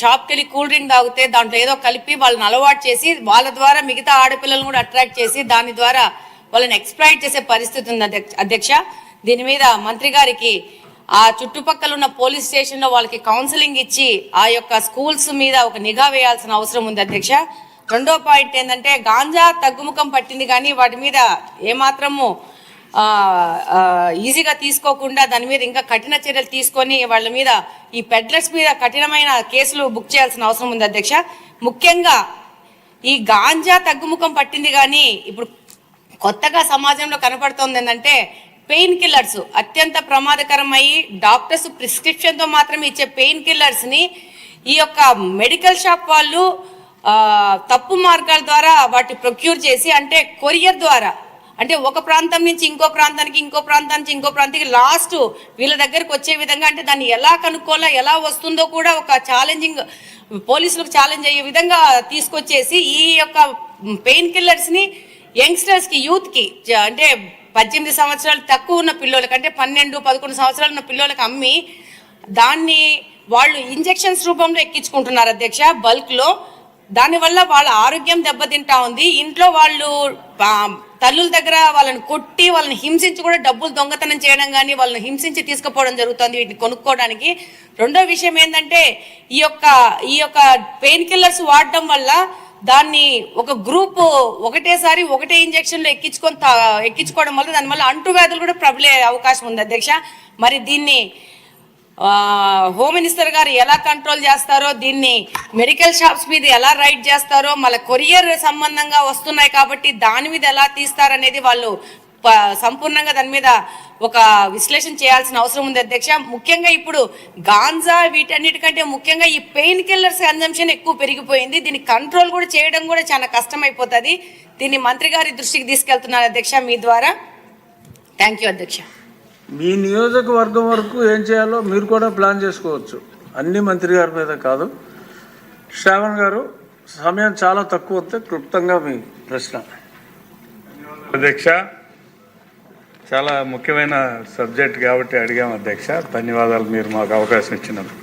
షాప్కి వెళ్ళి cool drink తాగితే దాంట్లో ఏదో కలిపి వాళ్ళని అలవాటు చేసి వాళ్ళ ద్వారా మిగతా ఆడపిల్లలను కూడా అట్రాక్ట్ చేసి దాని ద్వారా వాళ్ళని ఎక్స్ప్లాయిట్ చేసే పరిస్థితి ఉంది అధ్యక్ష- అధ్యక్ష. దీని మీద మంత్రి గారికి ఆ చుట్టుపక్కల ఉన్న పోలీస్ స్టేషన్లో వాళ్ళకి కౌన్సిలింగ్ ఇచ్చి ఆ యొక్క స్కూల్స్ మీద ఒక నిఘా వేయాల్సిన అవసరం ఉంది అధ్యక్ష. రెండో పాయింట్ ఏంటంటే గాంజా తగ్గుముఖం పట్టింది కానీ వాటి మీద ఏమాత్రము ఈజీగా తీసుకోకుండా దాని మీద ఇంకా కఠిన చర్యలు తీసుకొని వాళ్ళ మీద ఈ పెడ్లర్స్ మీద కఠినమైన కేసులు బుక్ చేయాల్సిన అవసరం ఉంది అధ్యక్ష. ముఖ్యంగా ఈ గాంజా తగ్గుముఖం పట్టింది కానీ ఇప్పుడు కొత్తగా సమాజంలో కనపడుతోంది ఏంటంటే పెయిన్ కిల్లర్స్ అత్యంత ప్రమాదకరమయ్యి డాక్టర్స్ ప్రిస్క్రిప్షన్తో మాత్రమే ఇచ్చే పెయిన్ కిల్లర్స్ని ఈ యొక్క మెడికల్ షాప్ వాళ్ళు తప్పు మార్గాల ద్వారా వాటి ప్రొక్యూర్ చేసి అంటే కొరియర్ ద్వారా అంటే ఒక ప్రాంతం నుంచి ఇంకో ప్రాంతానికి ఇంకో ప్రాంతానికి ఇంకో ప్రాంతానికి లాస్ట్ వీళ్ళ దగ్గరకు వచ్చే విధంగా అంటే దాన్ని ఎలా కనుక్కోవాలో ఎలా వస్తుందో కూడా ఒక ఛాలెంజింగ్ పోలీసులకు ఛాలెంజ్ అయ్యే విధంగా తీసుకొచ్చేసి ఈ యొక్క పెయిన్ కిల్లర్స్ని యంగ్స్టర్స్కి యూత్కి అంటే పద్దెనిమిది సంవత్సరాలు తక్కువ ఉన్న పిల్లలకి అంటే పన్నెండు పదకొండు సంవత్సరాలు ఉన్న పిల్లలకి అమ్మి దాన్ని వాళ్ళు ఇంజెక్షన్స్ రూపంలో ఎక్కించుకుంటున్నారు అధ్యక్ష. బల్క్లో దానివల్ల వాళ్ళ ఆరోగ్యం దెబ్బతింటా ఉంది. ఇంట్లో వాళ్ళు తల్లుల దగ్గర వాళ్ళని కొట్టి వాళ్ళని హింసించి కూడా డబ్బులు దొంగతనం చేయడం కానీ వాళ్ళని హింసించి తీసుకుపోవడం జరుగుతుంది వీటిని కొనుక్కోవడానికి. రెండో విషయం ఏంటంటే ఈ యొక్క ఈ యొక్క పెయిన్ కిల్లర్స్ వాడడం వల్ల దాన్ని ఒక గ్రూప్ ఒకటేసారి ఒకటే ఇంజెక్షన్లో ఎక్కించుకొని తా- ఎక్కించుకోవడం వల్ల దానివల్ల అంటువ్యాధులు కూడా ప్రబలే అవకాశం ఉంది అధ్యక్ష. మరి దీన్ని హోమ్ మినిస్టర్ గారు ఎలా కంట్రోల్ చేస్తారో దీన్ని మెడికల్ షాప్స్ మీద ఎలా రైడ్ చేస్తారో మళ్ళీ కొరియర్ సంబంధంగా వస్తున్నాయి కాబట్టి దాని మీద ఎలా తీస్తారనేది వాళ్ళు ప- సంపూర్ణంగా దాని మీద ఒక విశ్లేషణ చేయాల్సిన అవసరం ఉంది అధ్యక్ష. ముఖ్యంగా ఇప్పుడు గాంజా వీటన్నిటికంటే ముఖ్యంగా ఈ పెయిన్ కిల్లర్స్ కన్జంప్షన్ ఎక్కువ పెరిగిపోయింది. దీన్ని కంట్రోల్ కూడా చేయడం కూడా చాలా కష్టమైపోతుంది. దీన్ని మంత్రి గారి దృష్టికి తీసుకెళ్తున్నారు అధ్యక్ష మీ ద్వారా. థ్యాంక్ యూ అధ్యక్ష. మీ నియోజకవర్గం వరకు ఏం చేయాలో మీరు కూడా ప్లాన్ చేసుకోవచ్చు. అన్ని మంత్రి గారి మీద కాదు. శ్రావణ్ గారు సమయం చాలా తక్కువ వస్తే క్లుప్తంగా మీ ప్రశ్న. అధ్యక్ష. చాలా ముఖ్యమైన సబ్జెక్ట్ కాబట్టి అడిగాం అధ్యక్ష. ధన్యవాదాలు మీరు మాకు అవకాశం ఇచ్చినందుకు.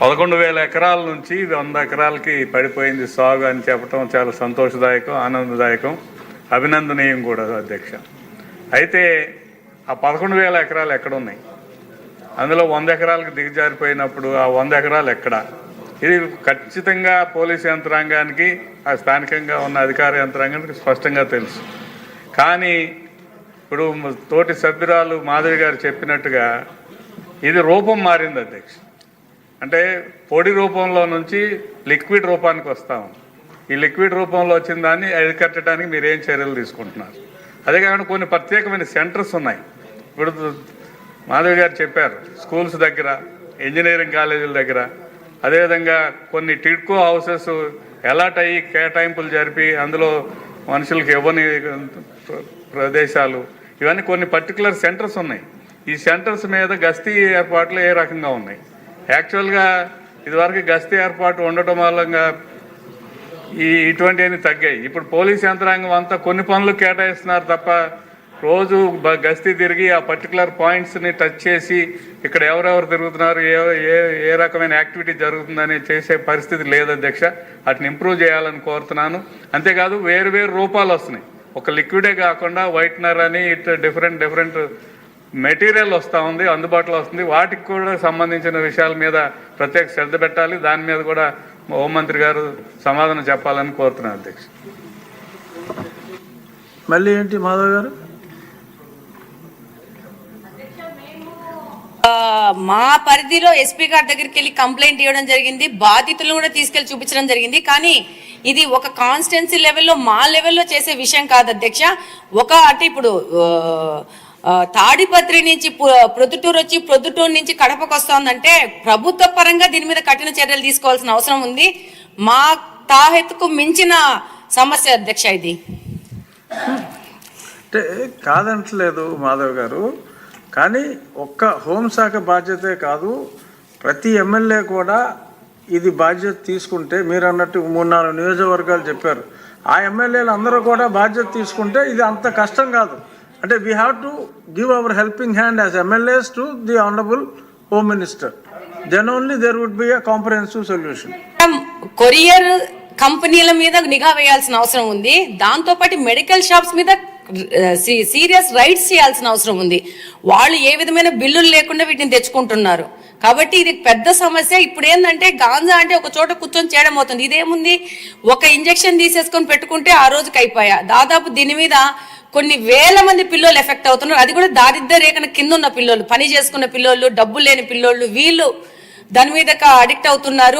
పదకొండు వేల ఎకరాల నుంచి వంద ఎకరాలకి పడిపోయింది సాగు అని చెప్పడం చాలా సంతోషదాయకం ఆనందదాయకం అభినందనీయం కూడా అధ్యక్ష. అయితే ఆ పదకొండు వేల ఎకరాలు ఎక్కడ ఉన్నాయి అందులో వంద ఎకరాలకు దిగజారిపోయినప్పుడు ఆ వంద ఎకరాలు ఎక్కడ? ఇది ఖచ్చితంగా పోలీస్ యంత్రాంగానికి ఆ స్థానికంగా ఉన్న అధికార యంత్రాంగానికి స్పష్టంగా తెలుసు. కానీ ఇప్పుడు తోటి సభ్యురాలు మాధవి గారు చెప్పినట్టుగా ఇది రూపం మారింది అధ్యక్ష. అంటే పొడి రూపంలో నుంచి లిక్విడ్ రూపానికి వస్తాం. ఈ లిక్విడ్ రూపంలో వచ్చిన దాన్ని అరికట్టడానికి మీరు ఏం చర్యలు తీసుకుంటున్నారు? అదే కాకుండా కొన్ని ప్రత్యేకమైన సెంటర్స్ ఉన్నాయి. ఇప్పుడు మాధవి గారు చెప్పారు స్కూల్స్ దగ్గర ఇంజనీరింగ్ కాలేజీల దగ్గర. అదేవిధంగా కొన్ని టిడ్కో హౌసెస్ ఎలాట్ అయ్యి కేటాయింపులు జరిపి అందులో మనుషులకు ఇవ్వని ప్రదేశాలు. ఇవన్నీ కొన్ని పర్టికులర్ సెంటర్స్ ఉన్నాయి. ఈ సెంటర్స్ మీద గస్తీ ఏర్పాట్లు ఏ రకంగా ఉన్నాయి? యాక్చువల్గా ఇదివరకు గస్తీ ఏర్పాటు ఉండటం వల్ల ఈ ఇటువంటివన్నీ తగ్గాయి. ఇప్పుడు పోలీస్ యంత్రాంగం అంతా కొన్ని పనులు కేటాయిస్తున్నారు తప్ప రోజు గస్తీ తిరిగి ఆ పర్టికులర్ పాయింట్స్ని టచ్ చేసి ఇక్కడ ఎవరెవరు తిరుగుతున్నారు ఏ ఏ ఏ రకమైన యాక్టివిటీ జరుగుతుందని చేసే పరిస్థితి లేదు అధ్యక్ష. వాటిని ఇంప్రూవ్ చేయాలని కోరుతున్నాను. అంతేకాదు వేరు వేరు రూపాలు వస్తున్నాయి. ఒక లిక్విడే కాకుండా వైట్నర్ అని ఇట్ డిఫరెంట్ డిఫరెంట్ మెటీరియల్ వస్తూ ఉంది అందుబాటులో వస్తుంది. వాటికి కూడా సంబంధించిన విషయాల మీద ప్రత్యేక శ్రద్ధ పెట్టాలి. దాని మీద కూడా హోంమంత్రి గారు సమాధానం చెప్పాలని కోరుతున్నాను అధ్యక్ష. మళ్ళీ ఏంటి మాధవ్ గారు? మా పరిధిలో ఎస్పీ గారి దగ్గరికి వెళ్ళి కంప్లైంట్ ఇవ్వడం జరిగింది. బాధితులను కూడా తీసుకెళ్ళి చూపించడం జరిగింది. కానీ ఇది ఒక కాన్స్టెన్సీ లెవెల్లో మా లెవెల్లో చేసే విషయం కాదు అధ్యక్ష. ఒక అంటే ఇప్పుడు తాడిపత్రి నుంచి ప్రొద్దుటూరు వచ్చి ప్రొద్దుటూరు నుంచి కడపకు వస్తోందంటే ప్రభుత్వ పరంగా దీని మీద కఠిన చర్యలు తీసుకోవాల్సిన అవసరం ఉంది. మా తాహెత్తుకు మించిన సమస్య అధ్యక్ష ఇది. అంటే కాదంటలేదు మాధవ్ గారు కానీ ఒక్క హోంశాఖ బాధ్యతే కాదు ప్రతి ఎమ్మెల్యే కూడా ఇది బాధ్యత తీసుకుంటే మీరు అన్నట్టు మూడు నాలుగు నియోజకవర్గాలు చెప్పారు ఆ ఎమ్మెల్యేలు అందరూ కూడా బాధ్యత తీసుకుంటే ఇది అంత కష్టం కాదు. అంటే we have to give our helping hand as MLAs to the honourable home minister then only there would be a comprehensive solution courier కంపెనీల మీద నిఘా వేయాల్సిన అవసరం ఉంది. దాంతో పాటు మెడికల్ షాప్స్ మీద సీరియస్ రైట్స్ చేయాల్సిన అవసరం ఉంది. వాళ్ళు ఏ విధమైన బిల్లులు లేకుండా వీటిని తెచ్చుకుంటున్నారు. కాబట్టి ఇది పెద్ద సమస్య. ఇప్పుడు ఏంటంటే గాంజా అంటే ఒక చోట కూర్చొని చేయడం అవుతుంది. ఇదేముంది? ఒక ఇంజెక్షన్ తీసేసుకొని పెట్టుకుంటే ఆ రోజుకి అయిపోయా. దాదాపు దీని మీద కొన్ని వేల మంది పిల్లలు ఎఫెక్ట్ అవుతున్నారు. అది కూడా దారిద్ర్య రేఖన కింద ఉన్న పిల్లలు పని చేసుకున్న పిల్లలు డబ్బు లేని పిల్లోళ్ళు వీళ్ళు దాని మీద అడిక్ట్ అవుతున్నారు.